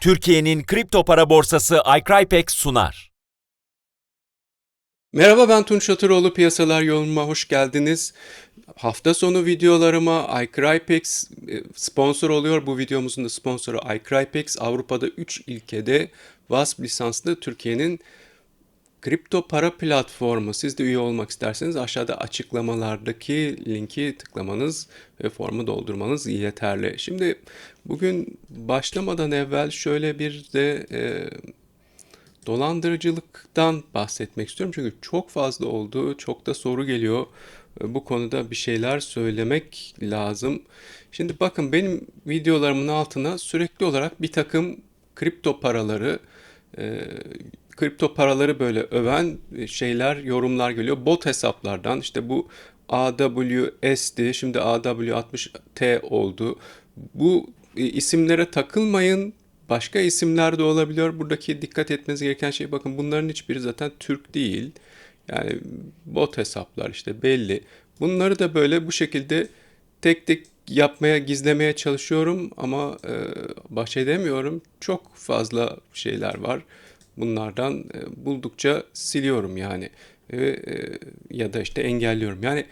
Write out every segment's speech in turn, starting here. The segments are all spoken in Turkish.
Türkiye'nin kripto para borsası iCrypex sunar. Merhaba ben Tunç Şatıroğlu piyasalar yoluma hoş geldiniz. Hafta sonu videolarıma iCrypex e, sponsor oluyor. Bu videomuzun da sponsoru iCrypex. Avrupa'da 3 ilkede VASP lisanslı Türkiye'nin kripto para platformu. Siz de üye olmak isterseniz aşağıda açıklamalardaki linki tıklamanız ve formu doldurmanız yeterli. Şimdi bugün başlamadan evvel şöyle bir de e, dolandırıcılıktan bahsetmek istiyorum. Çünkü çok fazla oldu, çok da soru geliyor. E, Bu konuda bir şeyler söylemek lazım. Şimdi bakın benim videolarımın altına sürekli olarak bir takım kripto paraları, e, kripto paraları böyle öven şeyler, yorumlar geliyor. Bot hesaplardan işte bu AWS'di, şimdi AW60T oldu. Bu isimlere takılmayın. Başka isimler de olabiliyor. Buradaki dikkat etmeniz gereken şey bakın bunların hiçbiri zaten Türk değil. Yani bot hesaplar işte belli. Bunları da böyle bu şekilde tek tek yapmaya, gizlemeye çalışıyorum ama e, baş edemiyorum. Çok fazla şeyler var. Bunlardan e, buldukça siliyorum yani. E, e, ya da işte engelliyorum. Yani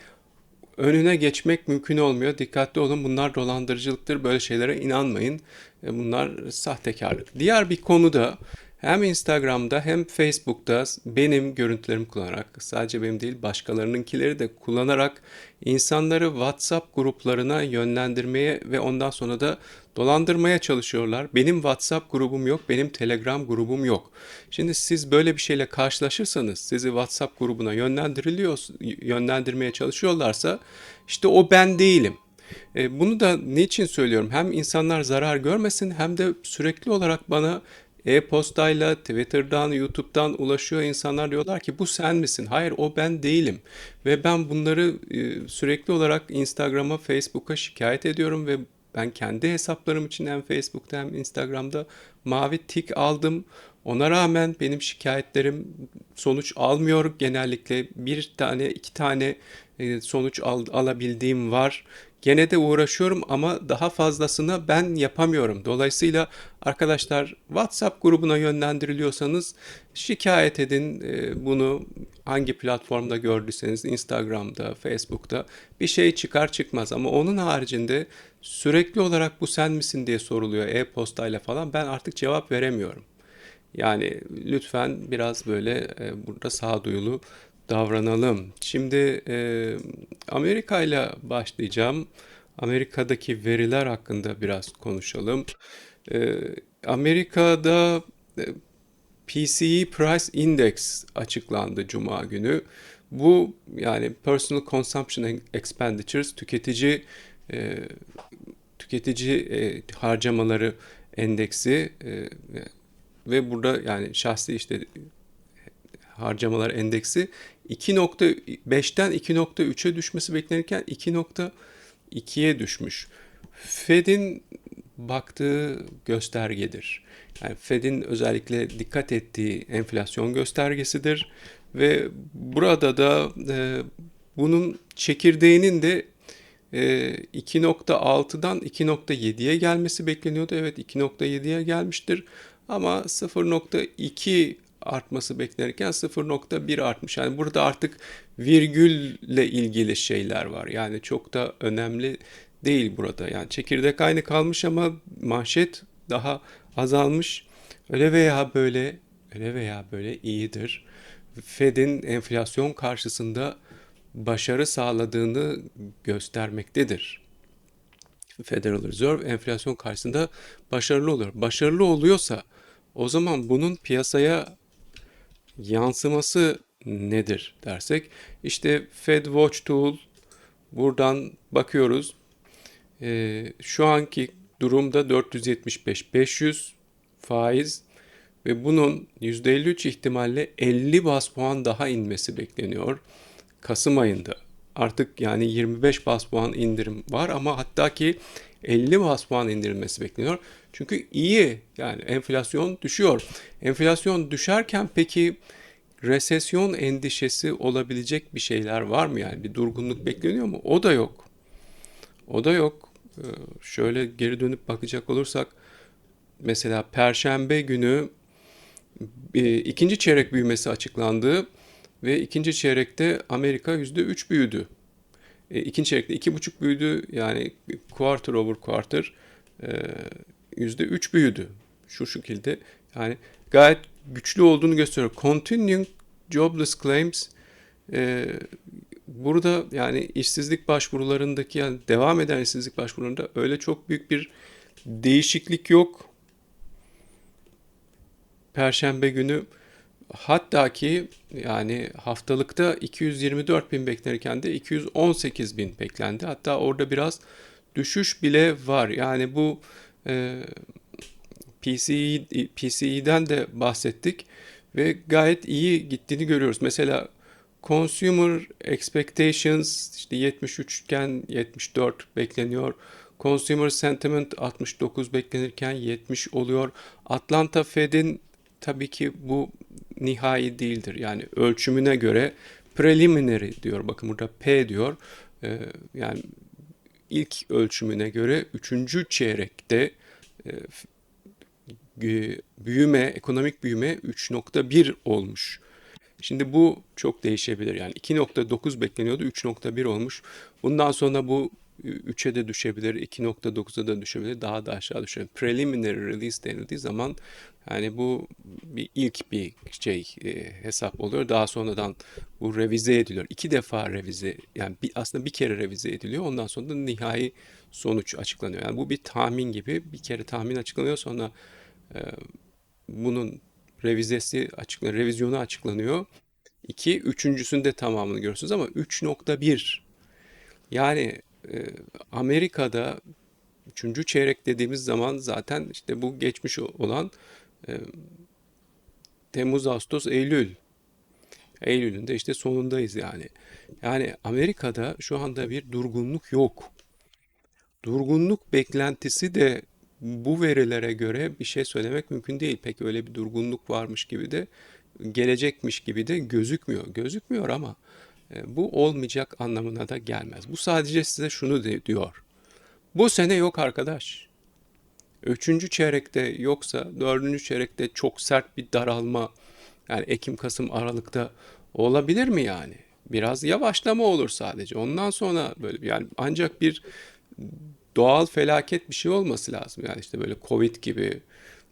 önüne geçmek mümkün olmuyor. Dikkatli olun bunlar dolandırıcılıktır. Böyle şeylere inanmayın. E, Bunlar sahtekarlık. Diğer bir konu da hem Instagram'da hem Facebook'ta benim görüntülerimi kullanarak sadece benim değil başkalarınınkileri de kullanarak insanları WhatsApp gruplarına yönlendirmeye ve ondan sonra da dolandırmaya çalışıyorlar. Benim WhatsApp grubum yok, benim Telegram grubum yok. Şimdi siz böyle bir şeyle karşılaşırsanız sizi WhatsApp grubuna yönlendiriliyor, yönlendirmeye çalışıyorlarsa işte o ben değilim. E, Bunu da niçin söylüyorum? Hem insanlar zarar görmesin hem de sürekli olarak bana e-postayla, Twitter'dan, YouTube'dan ulaşıyor insanlar diyorlar ki bu sen misin? Hayır o ben değilim. Ve ben bunları e, sürekli olarak Instagram'a, Facebook'a şikayet ediyorum ve ben kendi hesaplarım için hem Facebook'ta hem Instagram'da mavi tik aldım. Ona rağmen benim şikayetlerim sonuç almıyor genellikle. Bir tane, iki tane e, sonuç al- alabildiğim var. Gene de uğraşıyorum ama daha fazlasını ben yapamıyorum. Dolayısıyla arkadaşlar WhatsApp grubuna yönlendiriliyorsanız şikayet edin e, bunu hangi platformda gördüyseniz Instagram'da, Facebook'ta bir şey çıkar çıkmaz ama onun haricinde sürekli olarak bu sen misin diye soruluyor e-postayla falan ben artık cevap veremiyorum. Yani lütfen biraz böyle e, burada sağduyulu davranalım. Şimdi e, Amerika ile başlayacağım. Amerika'daki veriler hakkında biraz konuşalım. E, Amerika'da e, PCE Price Index açıklandı Cuma günü. Bu yani Personal Consumption Expenditures tüketici e, tüketici e, harcamaları endeksi e, ve burada yani şahsi işte harcamalar endeksi 2.5'ten 2.3'e düşmesi beklenirken 2.2'ye düşmüş. Fed'in baktığı göstergedir. Yani Fed'in özellikle dikkat ettiği enflasyon göstergesidir ve burada da e, bunun çekirdeğinin de e, 2.6'dan 2.7'ye gelmesi bekleniyordu. Evet 2.7'ye gelmiştir ama 0.2 artması beklenirken 0.1 artmış. Yani burada artık virgülle ilgili şeyler var. Yani çok da önemli değil burada. Yani çekirdek aynı kalmış ama manşet daha azalmış. Öyle veya böyle öyle veya böyle iyidir. Fed'in enflasyon karşısında başarı sağladığını göstermektedir. Federal Reserve enflasyon karşısında başarılı olur. Başarılı oluyorsa o zaman bunun piyasaya yansıması nedir dersek işte Fed Watch Tool buradan bakıyoruz. Ee, şu anki durumda 475-500 faiz ve bunun %53 ihtimalle 50 bas puan daha inmesi bekleniyor Kasım ayında. Artık yani 25 bas puan indirim var ama hatta ki 50 bas puan indirilmesi bekleniyor. Çünkü iyi yani enflasyon düşüyor. Enflasyon düşerken peki resesyon endişesi olabilecek bir şeyler var mı yani bir durgunluk bekleniyor mu? O da yok. O da yok. Ee, şöyle geri dönüp bakacak olursak mesela Perşembe günü e, ikinci çeyrek büyümesi açıklandı ve ikinci çeyrekte Amerika %3 büyüdü. E, ikinci çeyrekte iki buçuk büyüdü yani quarter over quarter e, yüzde üç büyüdü. Şu şekilde yani gayet güçlü olduğunu gösteriyor. Continuing jobless claims e, burada yani işsizlik başvurularındaki yani devam eden işsizlik başvurularında öyle çok büyük bir değişiklik yok. Perşembe günü hatta ki yani haftalıkta 224 bin beklenirken de 218 bin beklendi. Hatta orada biraz düşüş bile var. Yani bu e, PCE, PCE'den de bahsettik ve gayet iyi gittiğini görüyoruz. Mesela Consumer Expectations işte 73 iken 74 bekleniyor. Consumer Sentiment 69 beklenirken 70 oluyor. Atlanta Fed'in tabii ki bu nihai değildir. Yani ölçümüne göre preliminary diyor. Bakın burada P diyor. Ee, yani ilk ölçümüne göre 3. çeyrekte e, f- büyüme, ekonomik büyüme 3.1 olmuş. Şimdi bu çok değişebilir. Yani 2.9 bekleniyordu, 3.1 olmuş. Bundan sonra bu 3'e de düşebilir, 2.9'a da düşebilir, daha da aşağı düşebilir. Preliminary release denildiği zaman yani bu bir ilk bir şey e, hesap oluyor. Daha sonradan bu revize ediliyor. İki defa revize yani bir, aslında bir kere revize ediliyor. Ondan sonra da nihai sonuç açıklanıyor. Yani bu bir tahmin gibi. Bir kere tahmin açıklanıyor sonra e, bunun revizesi açıklanıyor, revizyonu açıklanıyor. İki, üçüncüsünde tamamını görüyorsunuz ama 3.1 yani Amerika'da üçüncü çeyrek dediğimiz zaman zaten işte bu geçmiş olan e, Temmuz, Ağustos, Eylül. Eylül'ün de işte sonundayız yani. Yani Amerika'da şu anda bir durgunluk yok. Durgunluk beklentisi de bu verilere göre bir şey söylemek mümkün değil. Pek öyle bir durgunluk varmış gibi de gelecekmiş gibi de gözükmüyor. Gözükmüyor ama bu olmayacak anlamına da gelmez. Bu sadece size şunu de, diyor. Bu sene yok arkadaş. Üçüncü çeyrekte yoksa dördüncü çeyrekte çok sert bir daralma yani Ekim, Kasım, Aralık'ta olabilir mi yani? Biraz yavaşlama olur sadece. Ondan sonra böyle yani ancak bir doğal felaket bir şey olması lazım. Yani işte böyle Covid gibi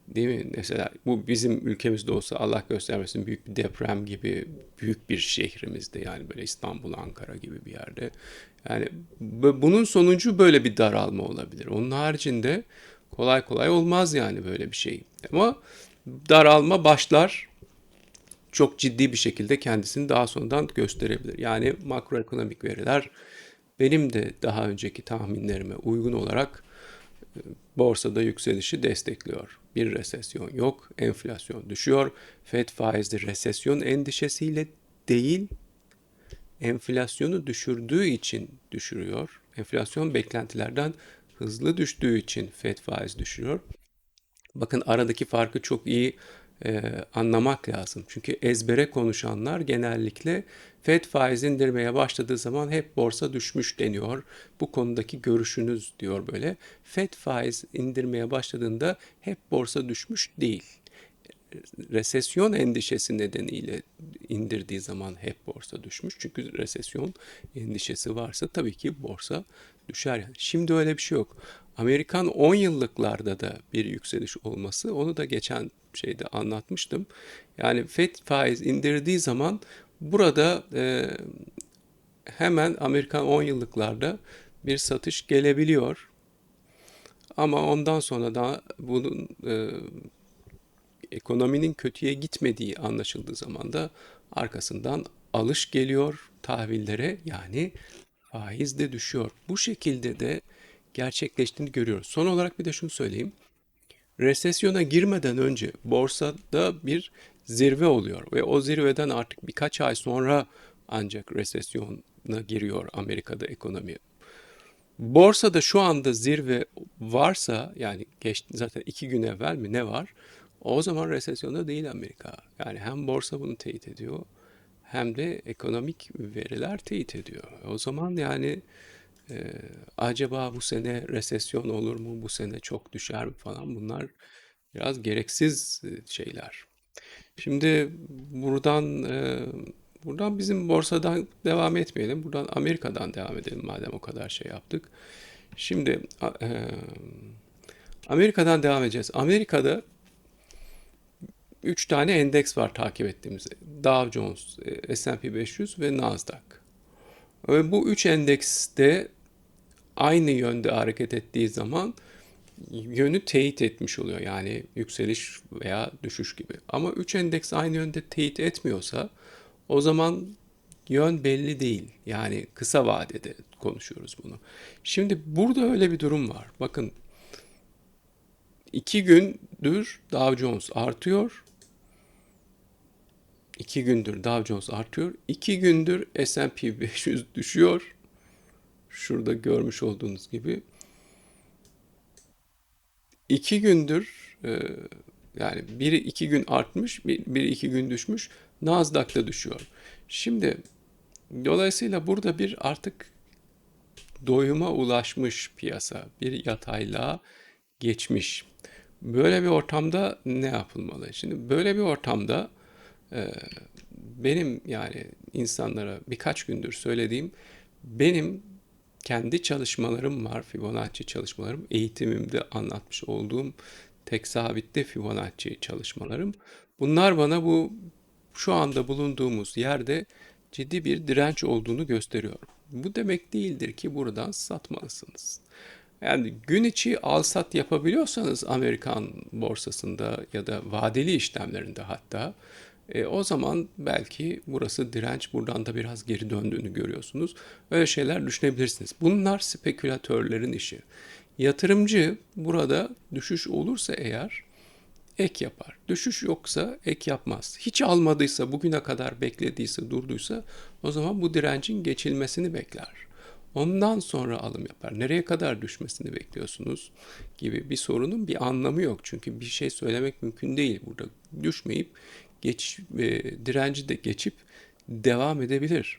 değil mi? Mesela bu bizim ülkemizde olsa Allah göstermesin büyük bir deprem gibi büyük bir şehrimizde yani böyle İstanbul, Ankara gibi bir yerde. Yani bu- bunun sonucu böyle bir daralma olabilir. Onun haricinde kolay kolay olmaz yani böyle bir şey. Ama daralma başlar çok ciddi bir şekilde kendisini daha sonradan gösterebilir. Yani makroekonomik veriler benim de daha önceki tahminlerime uygun olarak borsada yükselişi destekliyor. Bir resesyon yok, enflasyon düşüyor. Fed faizli resesyon endişesiyle değil, enflasyonu düşürdüğü için düşürüyor. Enflasyon beklentilerden hızlı düştüğü için Fed faiz düşürüyor. Bakın aradaki farkı çok iyi e, anlamak lazım. Çünkü ezbere konuşanlar genellikle Fed faiz indirmeye başladığı zaman hep borsa düşmüş deniyor. Bu konudaki görüşünüz diyor böyle. Fed faiz indirmeye başladığında hep borsa düşmüş değil resesyon endişesi nedeniyle indirdiği zaman hep borsa düşmüş. Çünkü resesyon endişesi varsa tabii ki borsa düşer. Yani. Şimdi öyle bir şey yok. Amerikan 10 yıllıklarda da bir yükseliş olması onu da geçen şeyde anlatmıştım. Yani FED faiz indirdiği zaman burada e, hemen Amerikan 10 yıllıklarda bir satış gelebiliyor. Ama ondan sonra da bunun e, ekonominin kötüye gitmediği anlaşıldığı zaman da arkasından alış geliyor tahvillere yani faiz de düşüyor. Bu şekilde de gerçekleştiğini görüyoruz. Son olarak bir de şunu söyleyeyim. Resesyona girmeden önce borsada bir zirve oluyor ve o zirveden artık birkaç ay sonra ancak resesyona giriyor Amerika'da ekonomi. Borsada şu anda zirve varsa yani geç, zaten iki gün evvel mi ne var? O zaman resesyonda değil Amerika. Yani hem borsa bunu teyit ediyor hem de ekonomik veriler teyit ediyor. O zaman yani e, acaba bu sene resesyon olur mu? Bu sene çok düşer mi falan bunlar Biraz gereksiz e, şeyler. Şimdi buradan e, buradan bizim borsadan devam etmeyelim. Buradan Amerika'dan devam edelim madem o kadar şey yaptık. Şimdi e, Amerika'dan devam edeceğiz. Amerika'da 3 tane endeks var takip ettiğimiz. Dow Jones, e, S&P 500 ve Nasdaq. Ve bu üç endekste aynı yönde hareket ettiği zaman yönü teyit etmiş oluyor. Yani yükseliş veya düşüş gibi. Ama 3 endeks aynı yönde teyit etmiyorsa o zaman yön belli değil. Yani kısa vadede konuşuyoruz bunu. Şimdi burada öyle bir durum var. Bakın iki gündür Dow Jones artıyor. İki gündür Dow Jones artıyor. İki gündür S&P 500 düşüyor. Şurada görmüş olduğunuz gibi. İki gündür e, yani biri iki gün artmış, bir- biri iki gün düşmüş. Nasdaq da düşüyor. Şimdi dolayısıyla burada bir artık doyuma ulaşmış piyasa, bir yataylığa geçmiş. Böyle bir ortamda ne yapılmalı? Şimdi böyle bir ortamda e, benim yani insanlara birkaç gündür söylediğim benim kendi çalışmalarım var, Fibonacci çalışmalarım. Eğitimimde anlatmış olduğum tek sabitte Fibonacci çalışmalarım. Bunlar bana bu şu anda bulunduğumuz yerde ciddi bir direnç olduğunu gösteriyor. Bu demek değildir ki buradan satmalısınız. Yani gün içi al sat yapabiliyorsanız Amerikan borsasında ya da vadeli işlemlerinde hatta e, o zaman belki burası direnç buradan da biraz geri döndüğünü görüyorsunuz. Öyle şeyler düşünebilirsiniz. Bunlar spekülatörlerin işi. Yatırımcı burada düşüş olursa eğer ek yapar. Düşüş yoksa ek yapmaz. Hiç almadıysa, bugüne kadar beklediyse, durduysa o zaman bu direncin geçilmesini bekler. Ondan sonra alım yapar. Nereye kadar düşmesini bekliyorsunuz gibi bir sorunun bir anlamı yok. Çünkü bir şey söylemek mümkün değil burada. Düşmeyip geç e, direnci de geçip devam edebilir.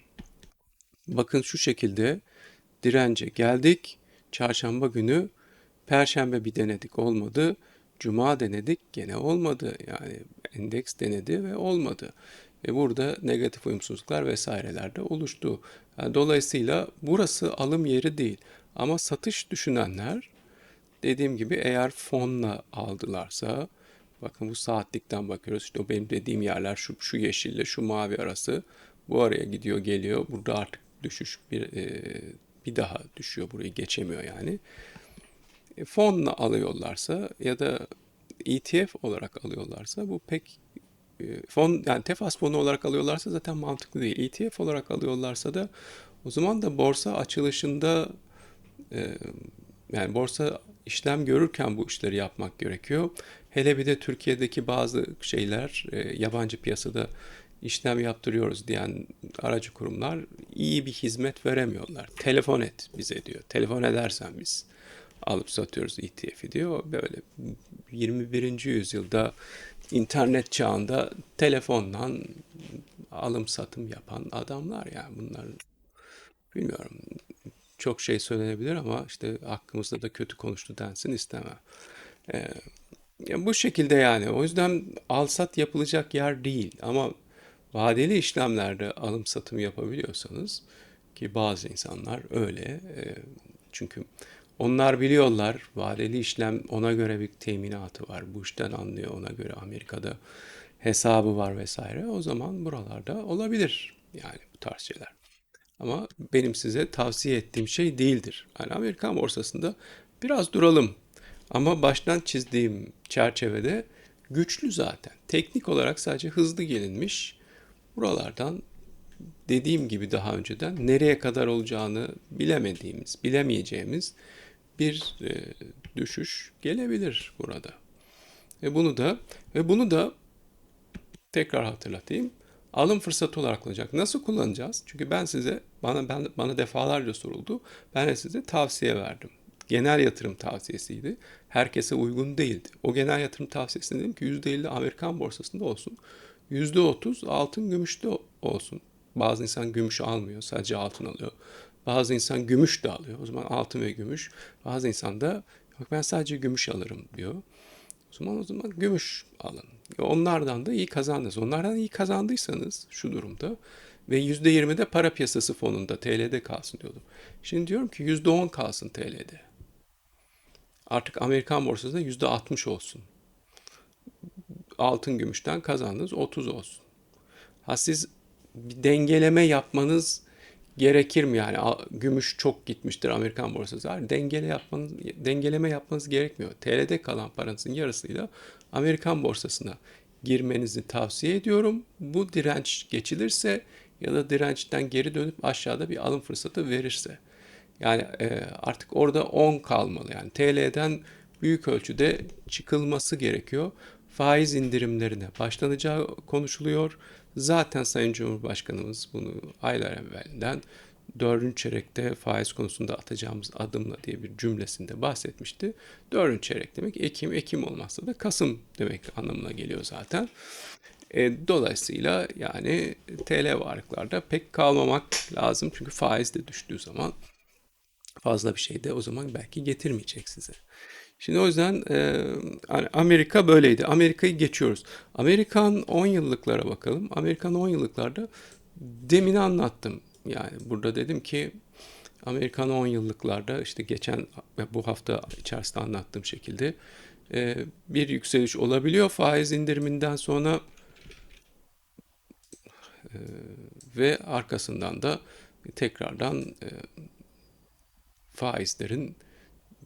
Bakın şu şekilde dirence geldik. Çarşamba günü, Perşembe bir denedik olmadı. Cuma denedik gene olmadı. Yani endeks denedi ve olmadı. Ve burada negatif uyumsuzluklar vesaireler de oluştu. Yani dolayısıyla burası alım yeri değil. Ama satış düşünenler dediğim gibi eğer fonla aldılarsa bakın bu saatlikten bakıyoruz. İşte o benim dediğim yerler şu, şu yeşille şu mavi arası. Bu araya gidiyor geliyor. Burada artık düşüş bir, e, bir daha düşüyor. Burayı geçemiyor yani. E, fonla alıyorlarsa ya da ETF olarak alıyorlarsa bu pek e, fon yani tefas fonu olarak alıyorlarsa zaten mantıklı değil. ETF olarak alıyorlarsa da o zaman da borsa açılışında e, yani borsa işlem görürken bu işleri yapmak gerekiyor. Hele bir de Türkiye'deki bazı şeyler e, yabancı piyasada işlem yaptırıyoruz diyen aracı kurumlar iyi bir hizmet veremiyorlar. Telefon et bize diyor. Telefon edersen biz alıp satıyoruz ETF'i diyor. Böyle 21. yüzyılda internet çağında telefondan alım satım yapan adamlar yani bunlar bilmiyorum çok şey söylenebilir ama işte hakkımızda da kötü konuştu densin istemem. Ee, ya bu şekilde yani o yüzden al sat yapılacak yer değil ama vadeli işlemlerde alım satım yapabiliyorsanız ki bazı insanlar öyle e, çünkü onlar biliyorlar vadeli işlem ona göre bir teminatı var bu işten anlıyor ona göre Amerika'da hesabı var vesaire o zaman buralarda olabilir yani bu tarz şeyler. Ama benim size tavsiye ettiğim şey değildir. Yani Amerikan borsasında biraz duralım. Ama baştan çizdiğim çerçevede güçlü zaten. Teknik olarak sadece hızlı gelinmiş. Buralardan dediğim gibi daha önceden nereye kadar olacağını bilemediğimiz, bilemeyeceğimiz bir e, düşüş gelebilir burada. Ve bunu da ve bunu da tekrar hatırlatayım. Alım fırsatı olarak kullanacak. Nasıl kullanacağız? Çünkü ben size bana ben, bana defalarca soruldu. Ben de size tavsiye verdim. Genel yatırım tavsiyesiydi. Herkese uygun değildi. O genel yatırım tavsiyesinde dedim ki %50 Amerikan borsasında olsun. %30 altın gümüşte olsun. Bazı insan gümüş almıyor. Sadece altın alıyor. Bazı insan gümüş de alıyor. O zaman altın ve gümüş. Bazı insan da yok ben sadece gümüş alırım diyor. O zaman o zaman gümüş alın. Onlardan da iyi kazandınız. Onlardan iyi kazandıysanız şu durumda ve %20 de para piyasası fonunda TL'de kalsın diyordum. Şimdi diyorum ki %10 kalsın TL'de. Artık Amerikan borsasında %60 olsun. Altın gümüşten kazandınız 30 olsun. Ha siz bir dengeleme yapmanız gerekir mi yani gümüş çok gitmiştir Amerikan borsası. Hayır, dengele yapmanız dengeleme yapmanız gerekmiyor. TL'de kalan paranızın yarısıyla Amerikan borsasına girmenizi tavsiye ediyorum. Bu direnç geçilirse ya da dirençten geri dönüp aşağıda bir alım fırsatı verirse. Yani e, artık orada 10 kalmalı. Yani TL'den büyük ölçüde çıkılması gerekiyor. Faiz indirimlerine başlanacağı konuşuluyor. Zaten Sayın Cumhurbaşkanımız bunu aylar evvelden dördüncü çeyrekte faiz konusunda atacağımız adımla diye bir cümlesinde bahsetmişti. Dördüncü çeyrek demek Ekim, Ekim olmazsa da Kasım demek anlamına geliyor zaten. E, dolayısıyla yani TL varlıklarda pek kalmamak lazım. Çünkü faiz de düştüğü zaman fazla bir şey de o zaman belki getirmeyecek size. Şimdi o yüzden e, hani Amerika böyleydi. Amerika'yı geçiyoruz. Amerikan 10 yıllıklara bakalım. Amerikan 10 yıllıklarda demin anlattım. Yani burada dedim ki Amerikan 10 yıllıklarda işte geçen bu hafta içerisinde anlattığım şekilde e, bir yükseliş olabiliyor faiz indiriminden sonra e, ve arkasından da tekrardan e, faizlerin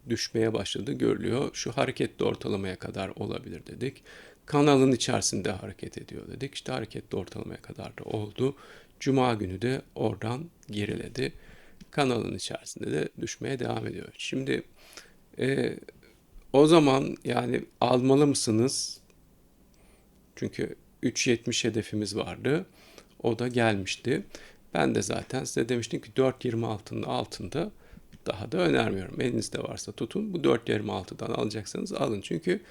düşmeye başladığı görülüyor. Şu hareketli ortalamaya kadar olabilir dedik. Kanalın içerisinde hareket ediyor dedik. İşte hareketli ortalamaya kadar da oldu. Cuma günü de oradan geriledi. Kanalın içerisinde de düşmeye devam ediyor. Şimdi e, o zaman yani almalı mısınız? Çünkü 3.70 hedefimiz vardı. O da gelmişti. Ben de zaten size demiştim ki 4.26'nın altında daha da önermiyorum. Elinizde varsa tutun. Bu 4.26'dan alacaksanız alın. Çünkü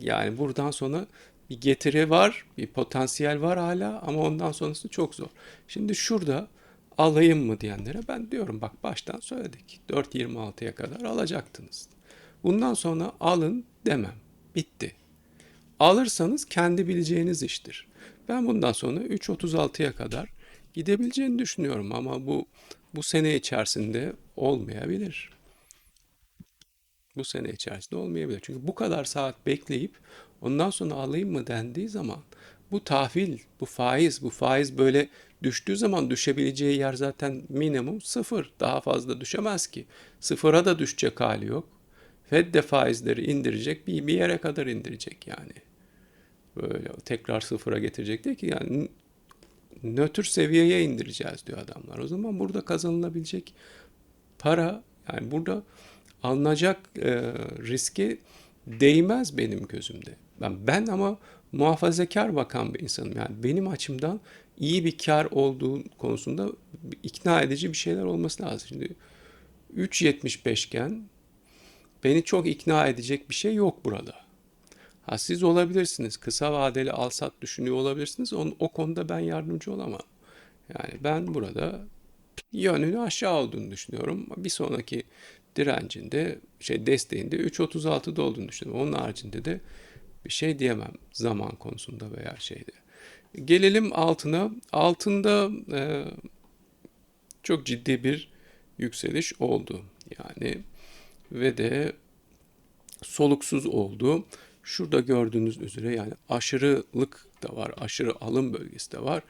yani buradan sonra bir getiri var, bir potansiyel var hala ama ondan sonrası çok zor. Şimdi şurada alayım mı diyenlere ben diyorum bak baştan söyledik. 4.26'ya kadar alacaktınız. Bundan sonra alın demem. Bitti. Alırsanız kendi bileceğiniz iştir. Ben bundan sonra 3.36'ya kadar gidebileceğini düşünüyorum ama bu bu sene içerisinde olmayabilir. Bu sene içerisinde olmayabilir. Çünkü bu kadar saat bekleyip ondan sonra alayım mı dendiği zaman bu tahvil, bu faiz, bu faiz böyle düştüğü zaman düşebileceği yer zaten minimum sıfır. Daha fazla düşemez ki. Sıfıra da düşecek hali yok. Fed de faizleri indirecek, bir, bir yere kadar indirecek yani. Böyle tekrar sıfıra getirecek değil ki yani nötr seviyeye indireceğiz diyor adamlar. O zaman burada kazanılabilecek para yani burada alınacak e, riski değmez benim gözümde. Ben, ben ama muhafazakar bakan bir insanım. Yani benim açımdan iyi bir kar olduğu konusunda ikna edici bir şeyler olması lazım. Şimdi 3.75 iken beni çok ikna edecek bir şey yok burada. Ha, siz olabilirsiniz. Kısa vadeli alsat düşünüyor olabilirsiniz. O, o konuda ben yardımcı olamam. Yani ben burada yönünü aşağı olduğunu düşünüyorum. Bir sonraki direncinde, şey desteğinde 3.36'da olduğunu düşünüyorum. Onun haricinde de bir şey diyemem zaman konusunda veya şeyde. Gelelim altına. Altında e, çok ciddi bir yükseliş oldu. Yani ve de soluksuz oldu. Şurada gördüğünüz üzere yani aşırılık da var, aşırı alım bölgesi de var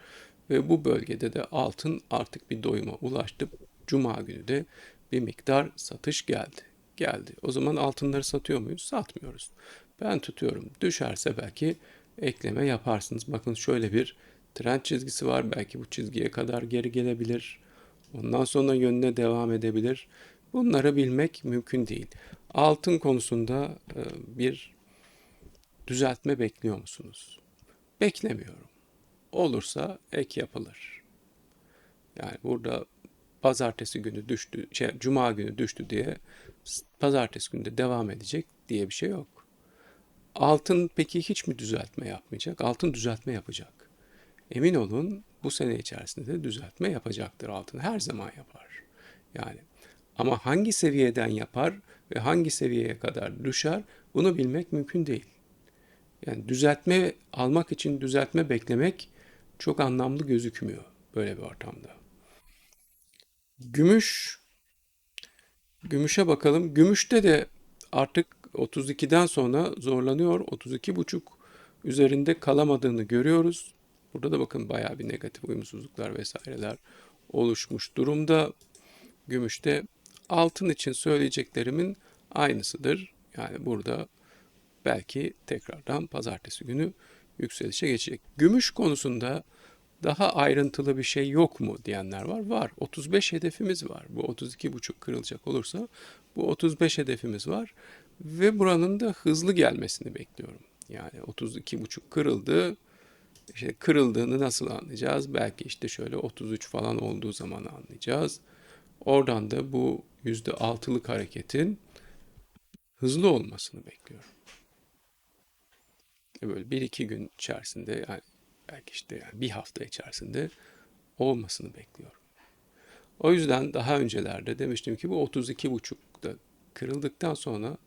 ve bu bölgede de altın artık bir doyuma ulaştı. Cuma günü de bir miktar satış geldi. Geldi. O zaman altınları satıyor muyuz? Satmıyoruz. Ben tutuyorum. Düşerse belki ekleme yaparsınız. Bakın şöyle bir trend çizgisi var. Belki bu çizgiye kadar geri gelebilir. Ondan sonra yönüne devam edebilir. Bunları bilmek mümkün değil. Altın konusunda e, bir düzeltme bekliyor musunuz? Beklemiyorum. Olursa ek yapılır. Yani burada pazartesi günü düştü, şey, cuma günü düştü diye pazartesi günü de devam edecek diye bir şey yok. Altın peki hiç mi düzeltme yapmayacak? Altın düzeltme yapacak. Emin olun bu sene içerisinde de düzeltme yapacaktır altın. Her zaman yapar. Yani ama hangi seviyeden yapar? ve hangi seviyeye kadar düşer bunu bilmek mümkün değil. Yani düzeltme almak için düzeltme beklemek çok anlamlı gözükmüyor böyle bir ortamda. Gümüş Gümüşe bakalım. Gümüşte de artık 32'den sonra zorlanıyor. 32,5 üzerinde kalamadığını görüyoruz. Burada da bakın bayağı bir negatif uyumsuzluklar vesaireler oluşmuş durumda. Gümüşte altın için söyleyeceklerimin aynısıdır. Yani burada belki tekrardan pazartesi günü yükselişe geçecek. Gümüş konusunda daha ayrıntılı bir şey yok mu diyenler var. Var. 35 hedefimiz var. Bu 32,5 kırılacak olursa bu 35 hedefimiz var ve buranın da hızlı gelmesini bekliyorum. Yani 32,5 kırıldı. İşte kırıldığını nasıl anlayacağız? Belki işte şöyle 33 falan olduğu zaman anlayacağız. Oradan da bu %6'lık hareketin hızlı olmasını bekliyorum. E Böyle bir iki gün içerisinde yani belki işte yani bir hafta içerisinde olmasını bekliyorum. O yüzden daha öncelerde demiştim ki bu 32,5'da kırıldıktan sonra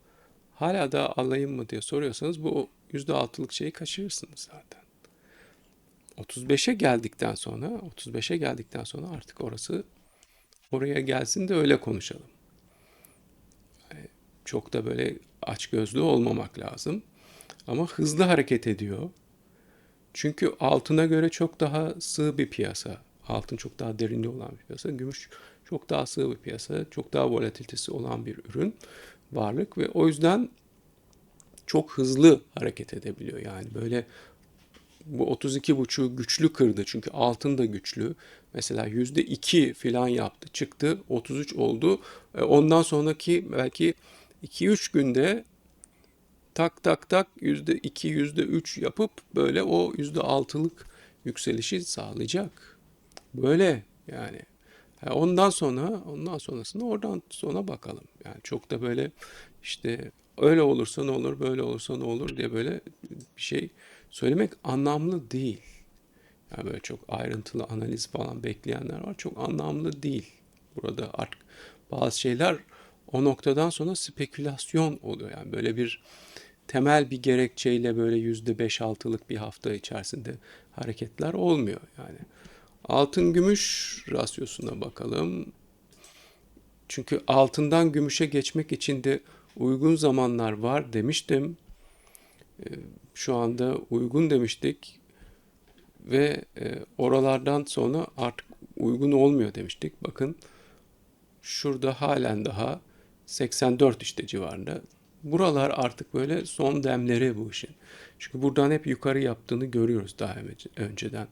hala da alayım mı diye soruyorsanız bu %6'lık şeyi kaçırırsınız zaten. 35'e geldikten sonra 35'e geldikten sonra artık orası oraya gelsin de öyle konuşalım. Yani çok da böyle açgözlü olmamak lazım. Ama hızlı hareket ediyor. Çünkü altına göre çok daha sığ bir piyasa. Altın çok daha derinli olan bir piyasa. Gümüş çok daha sığ bir piyasa. Çok daha volatilitesi olan bir ürün, varlık ve o yüzden çok hızlı hareket edebiliyor. Yani böyle bu 32.5'u güçlü kırdı çünkü altın da güçlü. Mesela %2 filan yaptı çıktı 33 oldu. E, Ondan sonraki belki 2-3 günde tak tak tak %2 %3 yapıp böyle o %6'lık yükselişi sağlayacak. Böyle yani. Ondan sonra ondan sonrasında oradan sonra bakalım. Yani çok da böyle işte öyle olursa ne olur, böyle olursa ne olur diye böyle bir şey söylemek anlamlı değil. Yani böyle çok ayrıntılı analiz falan bekleyenler var. Çok anlamlı değil. Burada artık bazı şeyler o noktadan sonra spekülasyon oluyor. Yani böyle bir temel bir gerekçeyle böyle yüzde beş altılık bir hafta içerisinde hareketler olmuyor. Yani altın gümüş rasyosuna bakalım. Çünkü altından gümüşe geçmek için de uygun zamanlar var demiştim. Ee, Şu anda uygun demiştik ve e, oralardan sonra artık uygun olmuyor demiştik. Bakın şurada halen daha 84 işte civarında. Buralar artık böyle son demleri bu işin. Çünkü buradan hep yukarı yaptığını görüyoruz daha önce- önceden.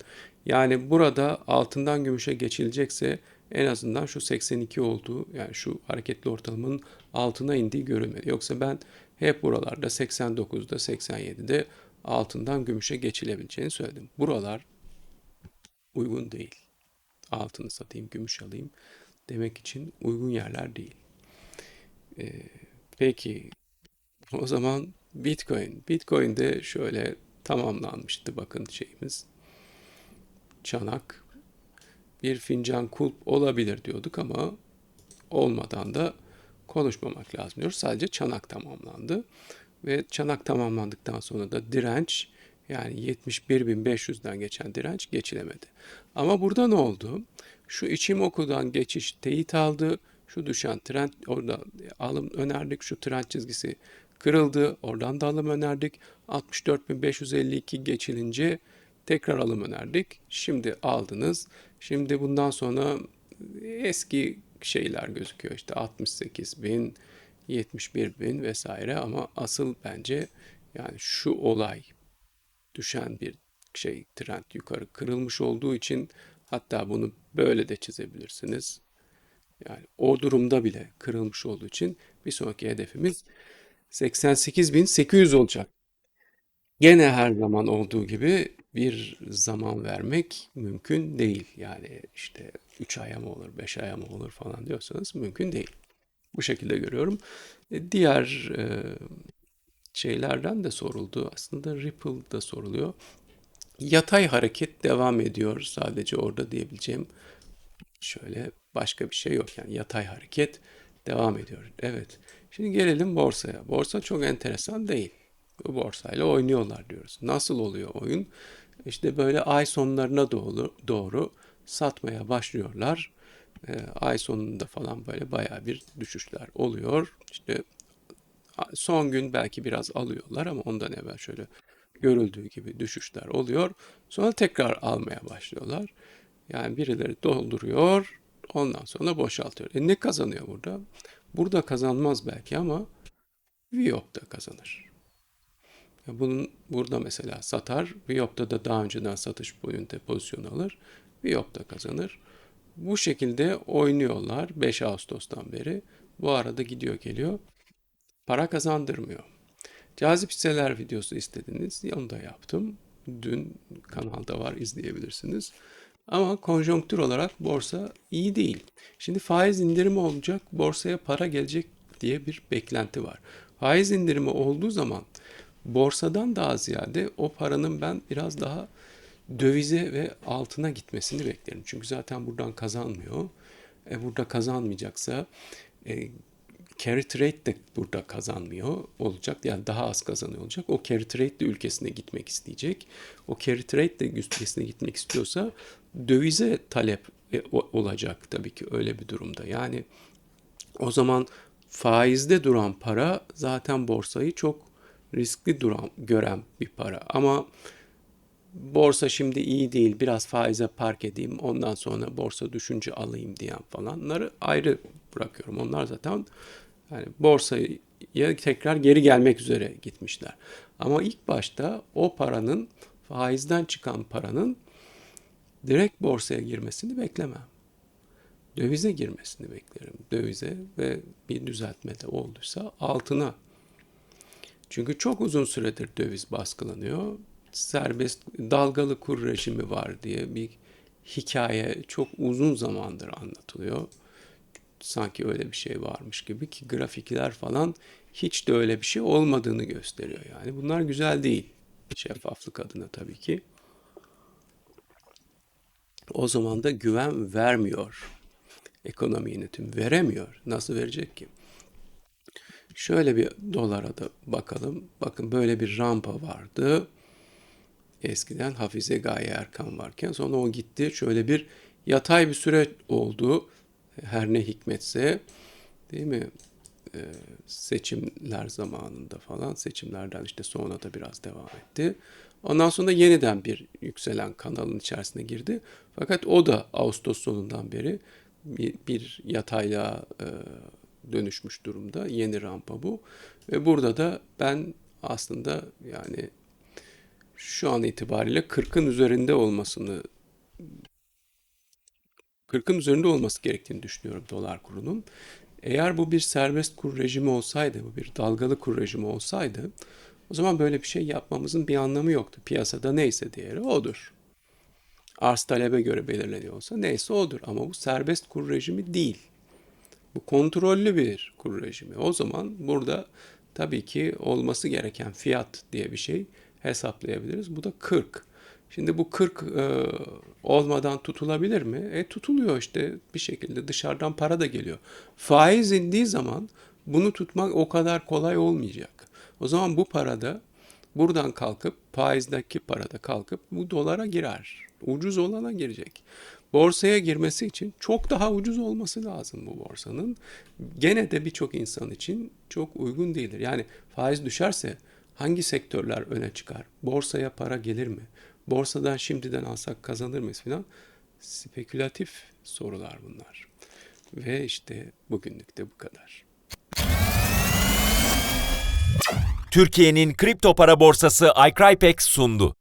Yani burada altından gümüşe geçilecekse en azından şu 82 olduğu yani şu hareketli ortalamanın altına indiği görülmeli. Yoksa ben hep buralarda 89'da 87'de altından gümüşe geçilebileceğini söyledim. Buralar uygun değil. Altını satayım, gümüş alayım demek için uygun yerler değil. Ee, peki o zaman Bitcoin. Bitcoin'de şöyle tamamlanmıştı bakın şeyimiz. Çanak. Bir fincan kulp olabilir diyorduk ama olmadan da konuşmamak lazım diyoruz. Sadece çanak tamamlandı. Ve çanak tamamlandıktan sonra da direnç yani 71.500'den geçen direnç geçilemedi. Ama burada ne oldu? Şu Ichimoku'dan geçiş teyit aldı. Şu düşen trend orada alım önerdik. Şu trend çizgisi kırıldı. Oradan da alım önerdik. 64.552 geçilince tekrar alım önerdik. Şimdi aldınız. Şimdi bundan sonra eski şeyler gözüküyor. İşte 68 bin, 71 bin vesaire ama asıl bence yani şu olay düşen bir şey trend yukarı kırılmış olduğu için hatta bunu böyle de çizebilirsiniz. Yani o durumda bile kırılmış olduğu için bir sonraki hedefimiz 88.800 olacak. Gene her zaman olduğu gibi bir zaman vermek mümkün değil. Yani işte 3 aya mı olur, 5 aya mı olur falan diyorsanız mümkün değil. Bu şekilde görüyorum. E, Diğer e, şeylerden de soruldu. Aslında Ripple'da soruluyor. Yatay hareket devam ediyor sadece orada diyebileceğim. Şöyle başka bir şey yok yani yatay hareket devam ediyor. Evet. Şimdi gelelim borsaya. Borsa çok enteresan değil. Bu borsayla oynuyorlar diyoruz. Nasıl oluyor oyun? İşte böyle ay sonlarına doğru, doğru satmaya başlıyorlar. Ee, ay sonunda falan böyle bayağı bir düşüşler oluyor. İşte son gün belki biraz alıyorlar ama ondan evvel şöyle görüldüğü gibi düşüşler oluyor. Sonra tekrar almaya başlıyorlar. Yani birileri dolduruyor, ondan sonra boşaltıyor. E ne kazanıyor burada? Burada kazanmaz belki ama Viyop'ta kazanır. Bunun burada mesela satar, Viyop'ta da daha önceden satış boyunca pozisyon alır, Viyop'ta kazanır. Bu şekilde oynuyorlar 5 Ağustos'tan beri. Bu arada gidiyor geliyor. Para kazandırmıyor. Cazip hisseler videosu istediniz. Onu da yaptım. Dün kanalda var izleyebilirsiniz. Ama konjonktür olarak borsa iyi değil. Şimdi faiz indirimi olacak, borsaya para gelecek diye bir beklenti var. Faiz indirimi olduğu zaman borsadan daha ziyade o paranın ben biraz daha dövize ve altına gitmesini beklerim. Çünkü zaten buradan kazanmıyor. E, burada kazanmayacaksa e, carry trade de burada kazanmıyor olacak. Yani daha az kazanıyor olacak. O carry trade de ülkesine gitmek isteyecek. O carry trade de ülkesine gitmek istiyorsa dövize talep e, olacak tabii ki öyle bir durumda. Yani o zaman faizde duran para zaten borsayı çok riskli duran gören bir para. Ama borsa şimdi iyi değil biraz faize park edeyim ondan sonra borsa düşünce alayım diyen falanları ayrı bırakıyorum. Onlar zaten yani borsaya tekrar geri gelmek üzere gitmişler. Ama ilk başta o paranın faizden çıkan paranın direkt borsaya girmesini beklemem. Dövize girmesini beklerim. Dövize ve bir düzeltme de olduysa altına çünkü çok uzun süredir döviz baskılanıyor. Serbest dalgalı kur rejimi var diye bir hikaye çok uzun zamandır anlatılıyor. Sanki öyle bir şey varmış gibi ki grafikler falan hiç de öyle bir şey olmadığını gösteriyor yani. Bunlar güzel değil. Şeffaflık adına tabii ki. O zaman da güven vermiyor. Ekonomi yönetimi veremiyor. Nasıl verecek ki? Şöyle bir dolara da bakalım. Bakın böyle bir rampa vardı. Eskiden Hafize Gaye Erkan varken sonra o gitti. Şöyle bir yatay bir süreç oldu. Her ne hikmetse değil mi? Ee, seçimler zamanında falan seçimlerden işte sonra da biraz devam etti. Ondan sonra yeniden bir yükselen kanalın içerisine girdi. Fakat o da Ağustos sonundan beri bir, bir yatayla e, dönüşmüş durumda. Yeni rampa bu. Ve burada da ben aslında yani şu an itibariyle 40'ın üzerinde olmasını 40'ın üzerinde olması gerektiğini düşünüyorum dolar kurunun. Eğer bu bir serbest kur rejimi olsaydı, bu bir dalgalı kur rejimi olsaydı o zaman böyle bir şey yapmamızın bir anlamı yoktu. Piyasada neyse değeri odur. Arz talebe göre belirleniyor olsa neyse odur. Ama bu serbest kur rejimi değil. Bu kontrollü bir kur rejimi. O zaman burada tabii ki olması gereken fiyat diye bir şey hesaplayabiliriz. Bu da 40. Şimdi bu 40 e, olmadan tutulabilir mi? E tutuluyor işte bir şekilde dışarıdan para da geliyor. Faiz indiği zaman bunu tutmak o kadar kolay olmayacak. O zaman bu parada buradan kalkıp faizdeki parada kalkıp bu dolara girer. Ucuz olana girecek. Borsaya girmesi için çok daha ucuz olması lazım bu borsanın. Gene de birçok insan için çok uygun değildir. Yani faiz düşerse hangi sektörler öne çıkar? Borsaya para gelir mi? Borsadan şimdiden alsak kazanır mıyız filan? Spekülatif sorular bunlar. Ve işte bugünlük de bu kadar. Türkiye'nin kripto para borsası iCrypex sundu.